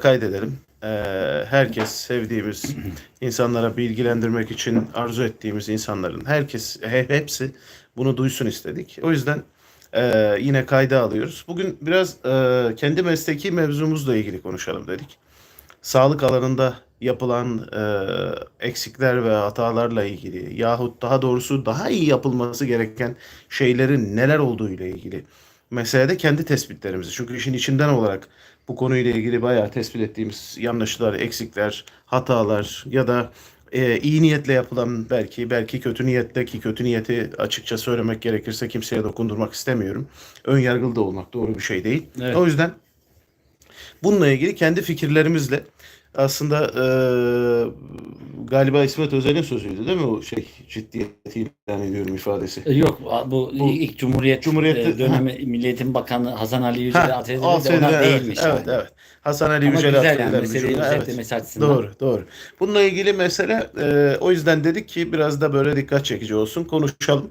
kaydedelim. Ee, herkes sevdiğimiz insanlara bilgilendirmek için arzu ettiğimiz insanların herkes he- hepsi bunu duysun istedik. O yüzden e, yine kayda alıyoruz. Bugün biraz e, kendi mesleki mevzumuzla ilgili konuşalım dedik. Sağlık alanında yapılan e, eksikler ve hatalarla ilgili yahut daha doğrusu daha iyi yapılması gereken şeylerin neler olduğu ile ilgili meselede kendi tespitlerimizi. Çünkü işin içinden olarak bu konuyla ilgili bayağı tespit ettiğimiz yanlışlar, eksikler, hatalar ya da e, iyi niyetle yapılan belki belki kötü niyetle ki kötü niyeti açıkça söylemek gerekirse kimseye dokundurmak istemiyorum. Ön yargılı da olmak doğru bir şey değil. Evet. O yüzden bununla ilgili kendi fikirlerimizle aslında e, galiba İsmet Özel'in sözüydü değil mi o şey ciddiyeti ilan ediyorum ifadesi. E, Yok bu, Bu ilk Cumhuriyet Cumhuriyet- dönemi Milliyetin Bakanı Hasan Ali Yücel'e Ha, atfedildi o de ona evet, değilmiş. Evet, yani. evet. Hasan Ali Yücel'e yani atfedilen meseleyi özetlemesi açısından. Doğru, doğru. Bununla ilgili mesele e, o yüzden dedik ki biraz da böyle dikkat çekici olsun, konuşalım.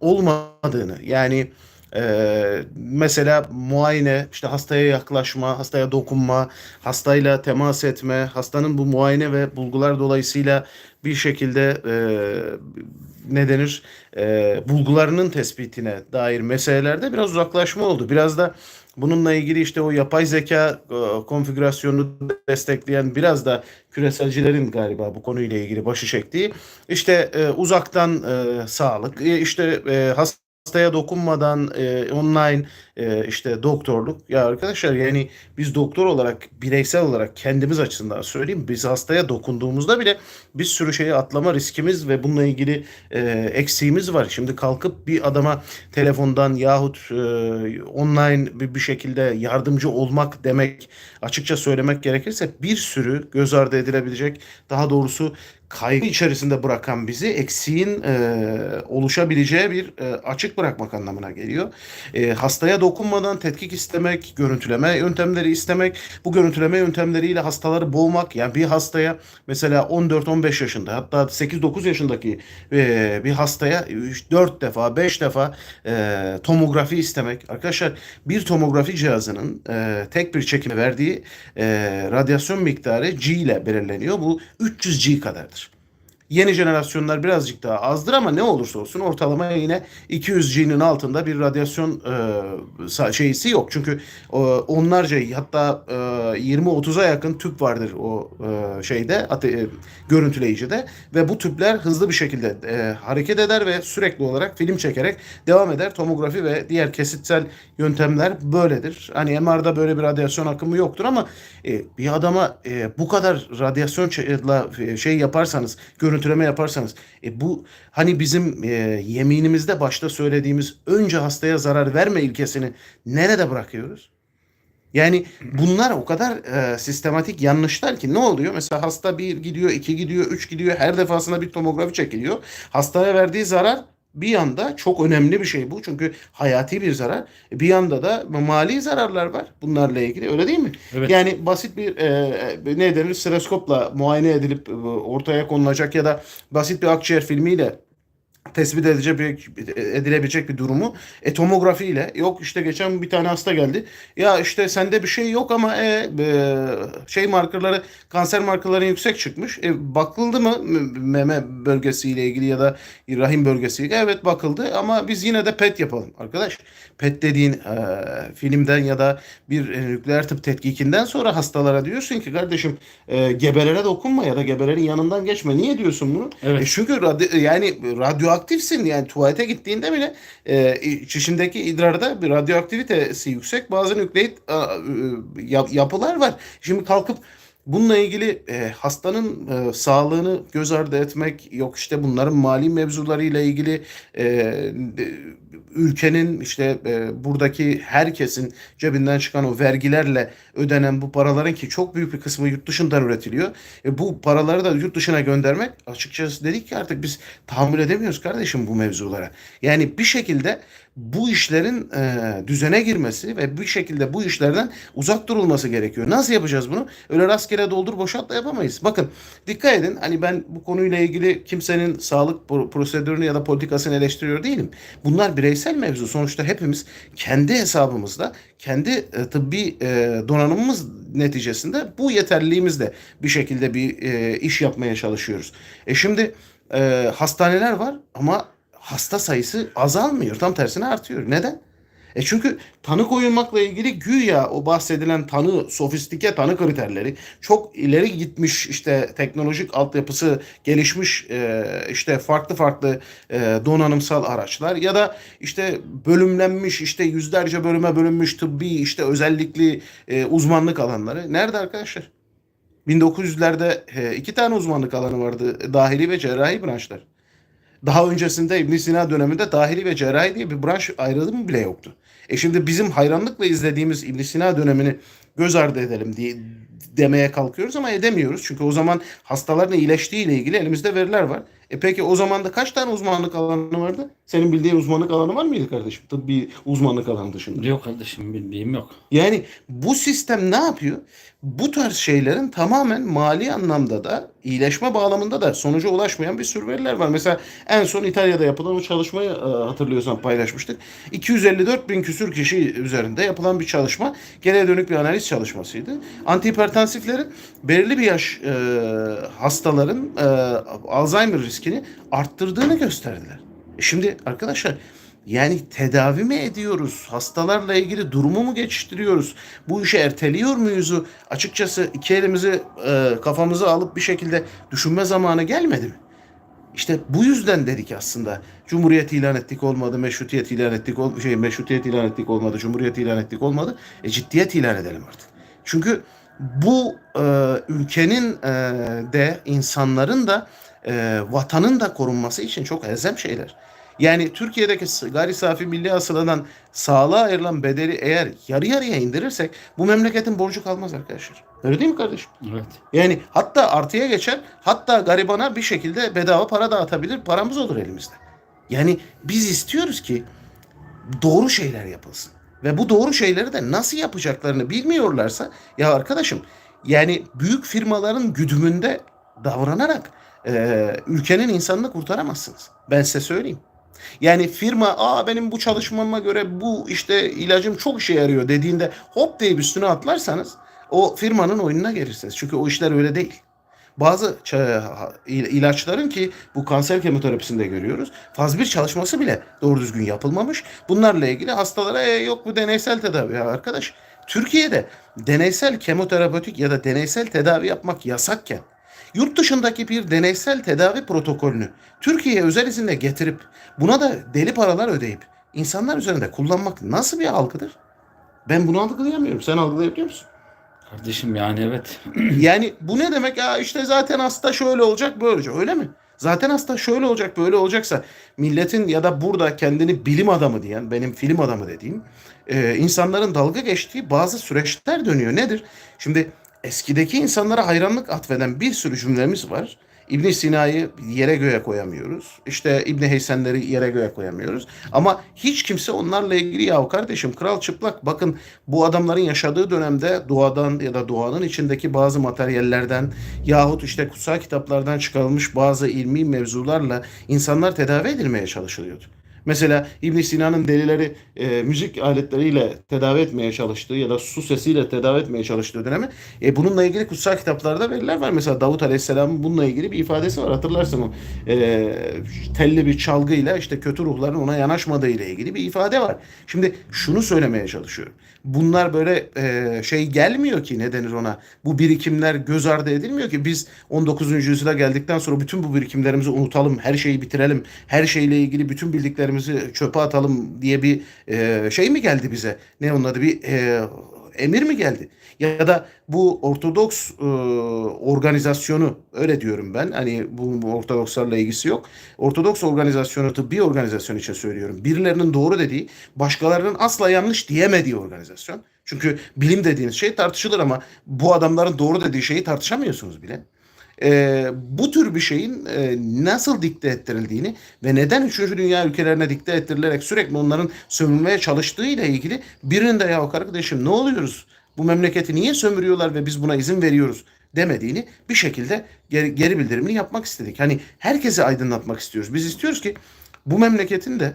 Olmadığını yani e, mesela muayene, işte hastaya yaklaşma, hastaya dokunma, hastayla temas etme, hastanın bu muayene ve bulgular dolayısıyla bir şekilde e, ne denir e, bulgularının tespitine dair meselelerde biraz uzaklaşma oldu. Biraz da bununla ilgili işte o yapay zeka e, konfigürasyonunu destekleyen biraz da küreselcilerin galiba bu konuyla ilgili başı çektiği işte e, uzaktan e, sağlık, işte e, hastaya dokunmadan e, online e, işte doktorluk. Ya arkadaşlar yani biz doktor olarak bireysel olarak kendimiz açısından söyleyeyim biz hastaya dokunduğumuzda bile bir sürü şeyi atlama riskimiz ve bununla ilgili e, eksiğimiz var. Şimdi kalkıp bir adama telefondan yahut e, online bir, bir şekilde yardımcı olmak demek açıkça söylemek gerekirse bir sürü göz ardı edilebilecek daha doğrusu kaygı içerisinde bırakan bizi eksiğin e, oluşabileceği bir e, açık bırakmak anlamına geliyor. E, hastaya dokunmadan tetkik istemek, görüntüleme yöntemleri istemek, bu görüntüleme yöntemleriyle hastaları boğmak. Yani bir hastaya mesela 14-15 yaşında hatta 8-9 yaşındaki e, bir hastaya 4 defa 5 defa e, tomografi istemek. Arkadaşlar bir tomografi cihazının e, tek bir çekime verdiği e, radyasyon miktarı G ile belirleniyor. Bu 300 G kadardır. Yeni jenerasyonlar birazcık daha azdır ama ne olursa olsun ortalama yine 200 G'nin altında bir radyasyon e, şeysi yok. Çünkü e, onlarca hatta e, 20-30'a yakın tüp vardır o e, şeyde ate- e, görüntüleyicide ve bu tüpler hızlı bir şekilde e, hareket eder ve sürekli olarak film çekerek devam eder. Tomografi ve diğer kesitsel yöntemler böyledir. Hani MR'da böyle bir radyasyon akımı yoktur ama e, bir adama e, bu kadar radyasyonla e, şey yaparsanız, görüntüleme yaparsanız e, bu hani bizim e, yeminimizde başta söylediğimiz önce hastaya zarar verme ilkesini nerede bırakıyoruz? Yani bunlar o kadar e, sistematik yanlışlar ki ne oluyor? Mesela hasta bir gidiyor, iki gidiyor, üç gidiyor. Her defasında bir tomografi çekiliyor. Hastaya verdiği zarar bir yanda çok önemli bir şey bu. Çünkü hayati bir zarar. Bir yanda da mali zararlar var bunlarla ilgili. Öyle değil mi? Evet. Yani basit bir e, ne denir stereoskopla muayene edilip e, ortaya konulacak ya da basit bir akciğer filmiyle tespit edilecek edilebilecek bir durumu. E, tomografiyle yok işte geçen bir tane hasta geldi. Ya işte sende bir şey yok ama e, e, şey markerları kanser markerları yüksek çıkmış. E, bakıldı mı meme bölgesiyle ilgili ya da rahim bölgesiyle? Evet bakıldı ama biz yine de PET yapalım arkadaş. PET dediğin e, filmden ya da bir e, nükleer tıp tetkikinden sonra hastalara diyorsun ki kardeşim e, gebelere dokunma ya da gebelerin yanından geçme. Niye diyorsun bunu? Evet. e çünkü radyo, yani radyoaktifsin yani tuvalete gittiğinde bile e, çişindeki idrarda bir radyoaktivitesi yüksek bazı nükleik a, e, yap- yapılar var. Şimdi kalkıp bununla ilgili e, hastanın e, sağlığını göz ardı etmek yok işte bunların mali mevzularıyla ilgili e, ülkenin işte e, buradaki herkesin cebinden çıkan o vergilerle ödenen bu paraların ki çok büyük bir kısmı yurt dışından üretiliyor. E, bu paraları da yurt dışına göndermek açıkçası dedik ki artık biz tahammül edemiyoruz kardeşim bu mevzulara. Yani bir şekilde bu işlerin e, düzene girmesi ve bir şekilde bu işlerden uzak durulması gerekiyor. Nasıl yapacağız bunu? Öyle rastgele doldur boşalt da yapamayız. Bakın dikkat edin hani ben bu konuyla ilgili kimsenin sağlık pro- prosedürünü ya da politikasını eleştiriyor değilim. Bunlar bireysel bireysel mevzu. Sonuçta hepimiz kendi hesabımızda, kendi e, tıbbi e, donanımımız neticesinde bu yeterliliğimizle bir şekilde bir e, iş yapmaya çalışıyoruz. E şimdi e, hastaneler var ama hasta sayısı azalmıyor. Tam tersine artıyor. Neden? E çünkü tanı koyulmakla ilgili güya o bahsedilen tanı, sofistike tanı kriterleri çok ileri gitmiş işte teknolojik altyapısı gelişmiş e, işte farklı farklı e, donanımsal araçlar ya da işte bölümlenmiş işte yüzlerce bölüme bölünmüş tıbbi işte özellikli e, uzmanlık alanları. Nerede arkadaşlar? 1900'lerde e, iki tane uzmanlık alanı vardı. Dahili ve cerrahi branşlar. Daha öncesinde İbn Sina döneminde dahili ve cerrahi diye bir branş ayrılımı bile yoktu. E şimdi bizim hayranlıkla izlediğimiz İbn Sina dönemini göz ardı edelim diye demeye kalkıyoruz ama edemiyoruz. Çünkü o zaman hastaların iyileştiği ile ilgili elimizde veriler var. E peki o zaman da kaç tane uzmanlık alanı vardı? Senin bildiğin uzmanlık alanı var mıydı kardeşim? Tıbbi uzmanlık alanı dışında. Yok kardeşim bildiğim yok. Yani bu sistem ne yapıyor? Bu tarz şeylerin tamamen mali anlamda da iyileşme bağlamında da sonuca ulaşmayan bir sürü veriler var. Mesela en son İtalya'da yapılan o çalışmayı e, hatırlıyorsan paylaşmıştık. 254 bin küsür kişi üzerinde yapılan bir çalışma. Geriye dönük bir analiz çalışmasıydı. Antihipertansiflerin belirli bir yaş e, hastaların e, Alzheimer riskini arttırdığını gösterdiler. E şimdi arkadaşlar yani tedavi mi ediyoruz? Hastalarla ilgili durumu mu geçiştiriyoruz? Bu işi erteliyor muyuzu? Açıkçası iki elimizi e, kafamıza alıp bir şekilde düşünme zamanı gelmedi mi? İşte bu yüzden dedik aslında. Cumhuriyet ilan ettik olmadı, meşrutiyet ilan ettik ol şey meşrutiyet ilan ettik olmadı, cumhuriyet ilan ettik olmadı. E ciddiyet ilan edelim artık. Çünkü bu e, ülkenin e, de insanların da e, vatanın da korunması için çok elzem şeyler. Yani Türkiye'deki gayri safi milli hasıladan sağlığa ayrılan bedeli eğer yarı yarıya indirirsek bu memleketin borcu kalmaz arkadaşlar. Öyle değil mi kardeşim? Evet. Yani hatta artıya geçer, hatta garibana bir şekilde bedava para dağıtabilir, paramız olur elimizde. Yani biz istiyoruz ki doğru şeyler yapılsın. Ve bu doğru şeyleri de nasıl yapacaklarını bilmiyorlarsa ya arkadaşım yani büyük firmaların güdümünde davranarak e, ülkenin insanını kurtaramazsınız. Ben size söyleyeyim. Yani firma aa benim bu çalışmama göre bu işte ilacım çok işe yarıyor dediğinde hop diye üstüne atlarsanız o firmanın oyununa gelirsiniz. Çünkü o işler öyle değil. Bazı ilaçların ki bu kanser kemoterapisinde görüyoruz. Faz bir çalışması bile doğru düzgün yapılmamış. Bunlarla ilgili hastalara "E, yok bu deneysel tedavi ya arkadaş. Türkiye'de deneysel kemoterapötik ya da deneysel tedavi yapmak yasakken yurt dışındaki bir deneysel tedavi protokolünü Türkiye'ye özel izinle getirip buna da deli paralar ödeyip insanlar üzerinde kullanmak nasıl bir algıdır? Ben bunu algılayamıyorum. Sen algılayabiliyor musun? Kardeşim yani evet. Yani bu ne demek? Ya işte zaten hasta şöyle olacak böyle olacak. Öyle mi? Zaten hasta şöyle olacak böyle olacaksa milletin ya da burada kendini bilim adamı diyen benim film adamı dediğim e, insanların dalga geçtiği bazı süreçler dönüyor. Nedir? Şimdi eskideki insanlara hayranlık atfeden bir sürü cümlemiz var. İbn Sina'yı yere göğe koyamıyoruz. İşte İbn Heysenleri yere göğe koyamıyoruz. Ama hiç kimse onlarla ilgili ya kardeşim kral çıplak bakın bu adamların yaşadığı dönemde doğadan ya da doğanın içindeki bazı materyallerden yahut işte kutsal kitaplardan çıkarılmış bazı ilmi mevzularla insanlar tedavi edilmeye çalışılıyordu. Mesela İbn Sina'nın delileri e, müzik aletleriyle tedavi etmeye çalıştığı ya da su sesiyle tedavi etmeye çalıştığı dönemi e, bununla ilgili kutsal kitaplarda veriler var. Mesela Davut Aleyhisselam'ın bununla ilgili bir ifadesi var. Hatırlarsın e, telli bir çalgıyla işte kötü ruhların ona yanaşmadığı ile ilgili bir ifade var. Şimdi şunu söylemeye çalışıyorum. Bunlar böyle e, şey gelmiyor ki ne denir ona. Bu birikimler göz ardı edilmiyor ki biz 19. yüzyıla geldikten sonra bütün bu birikimlerimizi unutalım, her şeyi bitirelim, her şeyle ilgili bütün bildiklerimizi çöpe atalım diye bir e, şey mi geldi bize? Ne onun adı bir e, emir mi geldi? Ya da bu Ortodoks e, organizasyonu öyle diyorum ben. Hani bu, bu Ortodokslarla ilgisi yok. Ortodoks organizasyonu tıbbi organizasyon için söylüyorum. Birilerinin doğru dediği, başkalarının asla yanlış diyemediği organizasyon. Çünkü bilim dediğiniz şey tartışılır ama bu adamların doğru dediği şeyi tartışamıyorsunuz bile. Ee, bu tür bir şeyin e, nasıl dikte ettirildiğini ve neden 3. dünya ülkelerine dikte ettirilerek sürekli onların sömürmeye çalıştığı ile ilgili birinin de ya arkadaşım ne oluyoruz? Bu memleketi niye sömürüyorlar ve biz buna izin veriyoruz demediğini bir şekilde geri, geri bildirimini yapmak istedik. Hani herkesi aydınlatmak istiyoruz. Biz istiyoruz ki bu memleketin de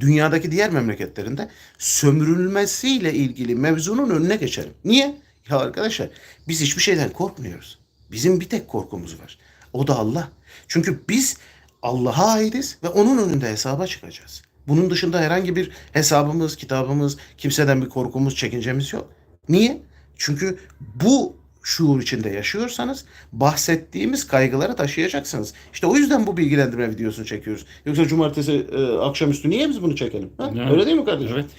dünyadaki diğer memleketlerinde sömürülmesiyle ilgili mevzunun önüne geçelim. Niye? Ya arkadaşlar biz hiçbir şeyden korkmuyoruz. Bizim bir tek korkumuz var. O da Allah. Çünkü biz Allah'a aitiz ve onun önünde hesaba çıkacağız. Bunun dışında herhangi bir hesabımız, kitabımız, kimseden bir korkumuz, çekincemiz yok. Niye? Çünkü bu şuur içinde yaşıyorsanız bahsettiğimiz kaygıları taşıyacaksınız. İşte o yüzden bu bilgilendirme videosunu çekiyoruz. Yoksa cumartesi e, akşamüstü niye biz bunu çekelim? Ha? Evet. Öyle değil mi kardeşim? Evet.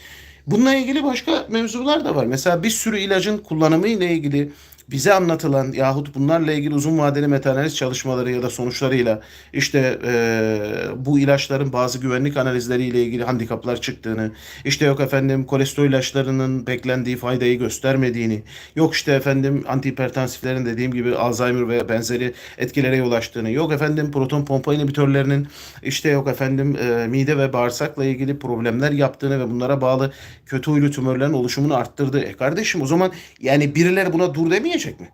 Bununla ilgili başka mevzular da var. Mesela bir sürü ilacın kullanımı ile ilgili bize anlatılan yahut bunlarla ilgili uzun vadeli metanaliz çalışmaları ya da sonuçlarıyla işte eee, bu ilaçların bazı güvenlik analizleriyle ilgili handikaplar çıktığını, işte yok efendim kolesterol ilaçlarının beklendiği faydayı göstermediğini, yok işte efendim antihipertansiflerin dediğim gibi Alzheimer ve benzeri etkilere yol açtığını, yok efendim proton pompa inhibitörlerinin işte yok efendim eee, mide ve bağırsakla ilgili problemler yaptığını ve bunlara bağlı kötü huylu tümörlerin oluşumunu arttırdığı. E kardeşim o zaman yani birileri buna dur demeyecek mi?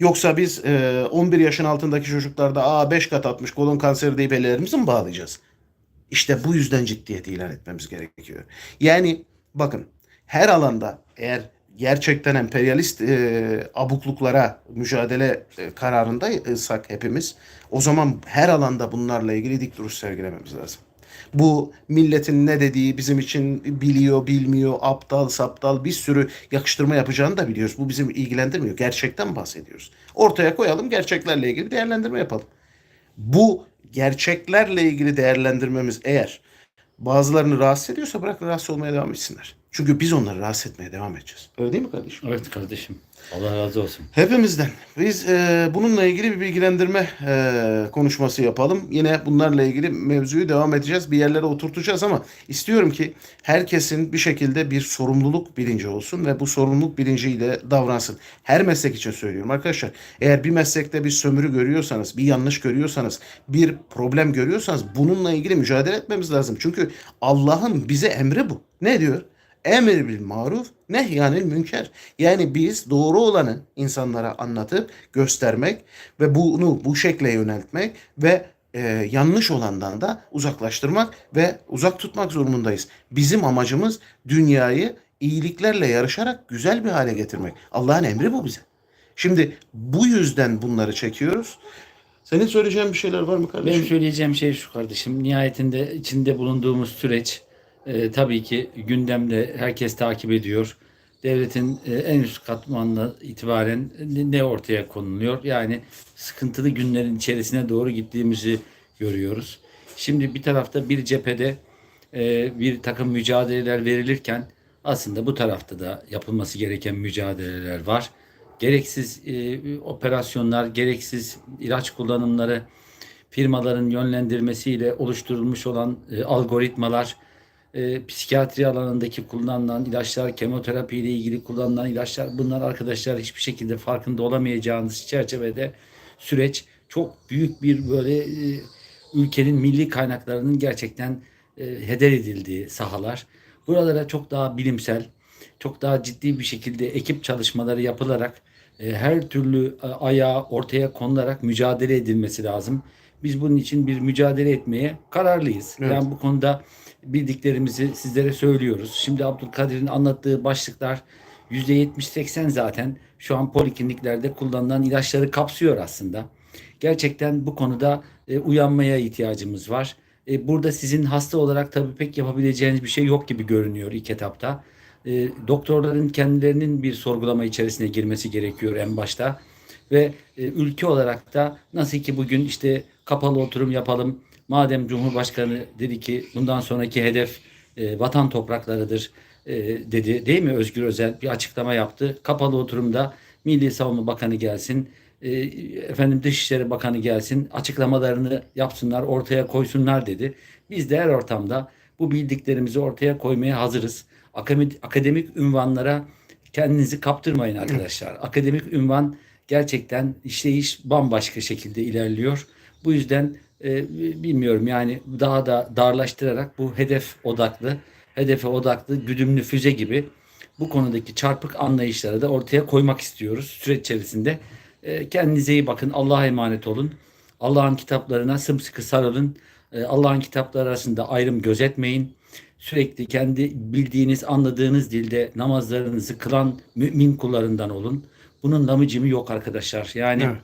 Yoksa biz e, 11 yaşın altındaki çocuklarda aa 5 kat atmış kolon kanseri deyip ellerimizi mi bağlayacağız? İşte bu yüzden ciddiyeti ilan etmemiz gerekiyor. Yani bakın her alanda eğer gerçekten emperyalist e, abukluklara mücadele e, kararındaysak hepimiz o zaman her alanda bunlarla ilgili dik duruş sergilememiz lazım. Bu milletin ne dediği bizim için biliyor, bilmiyor, aptal, saptal bir sürü yakıştırma yapacağını da biliyoruz. Bu bizim ilgilendirmiyor. Gerçekten bahsediyoruz. Ortaya koyalım, gerçeklerle ilgili değerlendirme yapalım. Bu gerçeklerle ilgili değerlendirmemiz eğer bazılarını rahatsız ediyorsa bırak rahatsız olmaya devam etsinler. Çünkü biz onları rahatsız etmeye devam edeceğiz. Öyle değil mi kardeşim? Evet kardeşim. Allah razı olsun. Hepimizden. Biz e, bununla ilgili bir bilgilendirme e, konuşması yapalım. Yine bunlarla ilgili mevzuyu devam edeceğiz. Bir yerlere oturtacağız ama istiyorum ki herkesin bir şekilde bir sorumluluk bilinci olsun ve bu sorumluluk bilinciyle davransın. Her meslek için söylüyorum arkadaşlar. Eğer bir meslekte bir sömürü görüyorsanız, bir yanlış görüyorsanız, bir problem görüyorsanız bununla ilgili mücadele etmemiz lazım. Çünkü Allah'ın bize emri bu. Ne diyor? Emir bil maruf, nehyanil münker. Yani biz doğru olanı insanlara anlatıp göstermek ve bunu bu şekle yöneltmek ve e, yanlış olandan da uzaklaştırmak ve uzak tutmak zorundayız. Bizim amacımız dünyayı iyiliklerle yarışarak güzel bir hale getirmek. Allah'ın emri bu bize. Şimdi bu yüzden bunları çekiyoruz. Senin söyleyeceğin bir şeyler var mı kardeşim? Benim söyleyeceğim şey şu kardeşim. Nihayetinde içinde bulunduğumuz süreç e, tabii ki gündemde herkes takip ediyor. Devletin e, en üst katmanına itibaren ne- ortaya konuluyor? Yani sıkıntılı günlerin içerisine doğru gittiğimizi görüyoruz. Şimdi bir tarafta bir cephede e, bir takım mücadeleler verilirken aslında bu tarafta da yapılması gereken mücadeleler var. Gereksiz e, operasyonlar, gereksiz ilaç kullanımları, firmaların yönlendirmesiyle oluşturulmuş olan e, algoritmalar, e, psikiyatri alanındaki kullanılan ilaçlar, kemoterapi ile ilgili kullanılan ilaçlar bunlar arkadaşlar hiçbir şekilde farkında olamayacağınız çerçevede süreç çok büyük bir böyle e, ülkenin milli kaynaklarının gerçekten e, heder edildiği sahalar. Buralara çok daha bilimsel, çok daha ciddi bir şekilde ekip çalışmaları yapılarak e, her türlü e, ayağı ortaya konularak mücadele edilmesi lazım. Biz bunun için bir mücadele etmeye kararlıyız. Evet. Yani bu konuda bildiklerimizi sizlere söylüyoruz. Şimdi Abdülkadir'in anlattığı başlıklar %70-80 zaten şu an polikliniklerde kullanılan ilaçları kapsıyor aslında. Gerçekten bu konuda e, uyanmaya ihtiyacımız var. E, burada sizin hasta olarak tabii pek yapabileceğiniz bir şey yok gibi görünüyor ilk etapta. E, doktorların kendilerinin bir sorgulama içerisine girmesi gerekiyor en başta. Ve e, ülke olarak da nasıl ki bugün işte kapalı oturum yapalım. Madem Cumhurbaşkanı dedi ki bundan sonraki hedef e, vatan topraklarıdır e, dedi değil mi Özgür Özel bir açıklama yaptı. Kapalı oturumda Milli Savunma Bakanı gelsin, e, efendim Dışişleri Bakanı gelsin, açıklamalarını yapsınlar, ortaya koysunlar dedi. Biz de her ortamda bu bildiklerimizi ortaya koymaya hazırız. Akademik, akademik ünvanlara kendinizi kaptırmayın arkadaşlar. Akademik ünvan gerçekten işleyiş bambaşka şekilde ilerliyor. Bu yüzden e, bilmiyorum yani daha da darlaştırarak bu hedef odaklı, hedefe odaklı güdümlü füze gibi bu konudaki çarpık anlayışları da ortaya koymak istiyoruz süreç içerisinde. E, kendinize iyi bakın. Allah'a emanet olun. Allah'ın kitaplarına sımsıkı sarılın. E, Allah'ın kitapları arasında ayrım gözetmeyin. sürekli kendi bildiğiniz, anladığınız dilde namazlarınızı kılan mümin kullarından olun. Bunun namıcımı yok arkadaşlar. Yani Evet.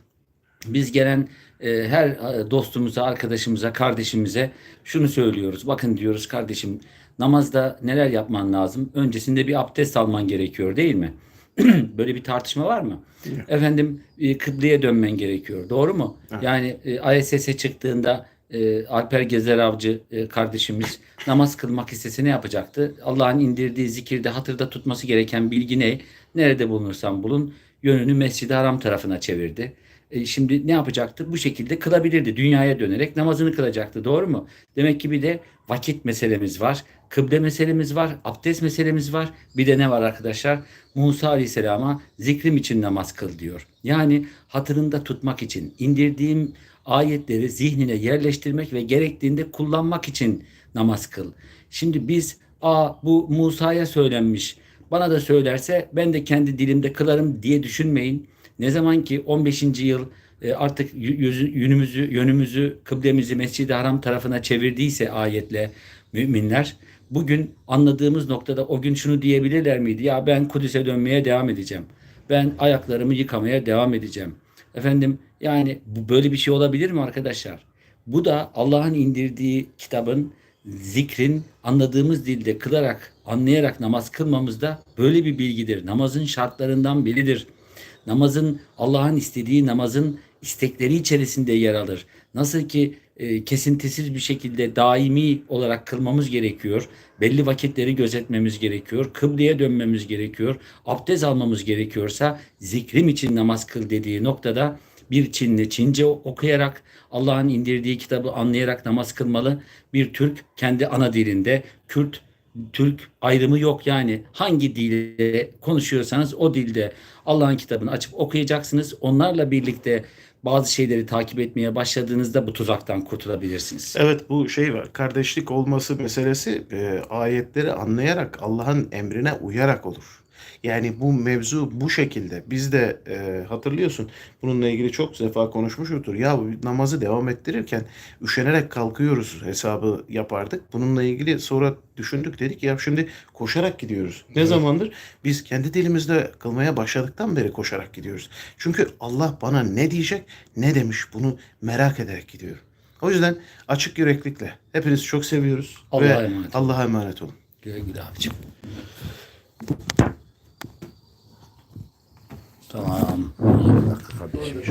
Biz gelen e, her e, dostumuza, arkadaşımıza, kardeşimize şunu söylüyoruz. Bakın diyoruz kardeşim namazda neler yapman lazım? Öncesinde bir abdest alman gerekiyor değil mi? Böyle bir tartışma var mı? Yok. Efendim e, kıbleye dönmen gerekiyor. Doğru mu? Evet. Yani e, ISS'e çıktığında e, Alper Gezer Avcı e, kardeşimiz namaz kılmak istese ne yapacaktı? Allah'ın indirdiği zikirde hatırda tutması gereken bilgi ne? Nerede bulunursan bulun yönünü Mescid-i Haram tarafına çevirdi. E, şimdi ne yapacaktı? Bu şekilde kılabilirdi. Dünyaya dönerek namazını kılacaktı. Doğru mu? Demek ki bir de vakit meselemiz var. Kıble meselemiz var. Abdest meselemiz var. Bir de ne var arkadaşlar? Musa Aleyhisselam'a zikrim için namaz kıl diyor. Yani hatırında tutmak için indirdiğim ayetleri zihnine yerleştirmek ve gerektiğinde kullanmak için namaz kıl. Şimdi biz a bu Musa'ya söylenmiş bana da söylerse ben de kendi dilimde kılarım diye düşünmeyin. Ne zaman ki 15. yıl e, artık yönümüzü, yönümüzü, kıblemizi Mescid-i Haram tarafına çevirdiyse ayetle müminler bugün anladığımız noktada o gün şunu diyebilirler miydi? Ya ben Kudüs'e dönmeye devam edeceğim. Ben ayaklarımı yıkamaya devam edeceğim. Efendim yani bu böyle bir şey olabilir mi arkadaşlar? Bu da Allah'ın indirdiği kitabın zikrin anladığımız dilde kılarak, anlayarak namaz kılmamızda böyle bir bilgidir. Namazın şartlarından biridir. Namazın Allah'ın istediği namazın istekleri içerisinde yer alır. Nasıl ki e, kesintisiz bir şekilde daimi olarak kılmamız gerekiyor. Belli vakitleri gözetmemiz gerekiyor. Kıbleye dönmemiz gerekiyor. Abdest almamız gerekiyorsa zikrim için namaz kıl dediği noktada bir Çinli Çince okuyarak Allah'ın indirdiği kitabı anlayarak namaz kılmalı. Bir Türk kendi ana dilinde, Kürt Türk ayrımı yok yani hangi dilde konuşuyorsanız o dilde Allah'ın kitabını açıp okuyacaksınız. Onlarla birlikte bazı şeyleri takip etmeye başladığınızda bu tuzaktan kurtulabilirsiniz. Evet bu şey var. Kardeşlik olması meselesi e, ayetleri anlayarak Allah'ın emrine uyarak olur. Yani bu mevzu bu şekilde. Biz de e, hatırlıyorsun bununla ilgili çok defa konuşmuşuzdur. Ya namazı devam ettirirken üşenerek kalkıyoruz hesabı yapardık. Bununla ilgili sonra düşündük dedik ya şimdi koşarak gidiyoruz. Ne Evet. zamandır? Biz kendi dilimizde kılmaya başladıktan beri koşarak gidiyoruz. Çünkü Allah bana ne diyecek ne demiş bunu merak ederek gidiyorum. O yüzden açık yüreklikle hepinizi çok seviyoruz Allah'a ve emanet. Allah'a emanet olun. Güle güle abicim. Tamam. Kardeşim.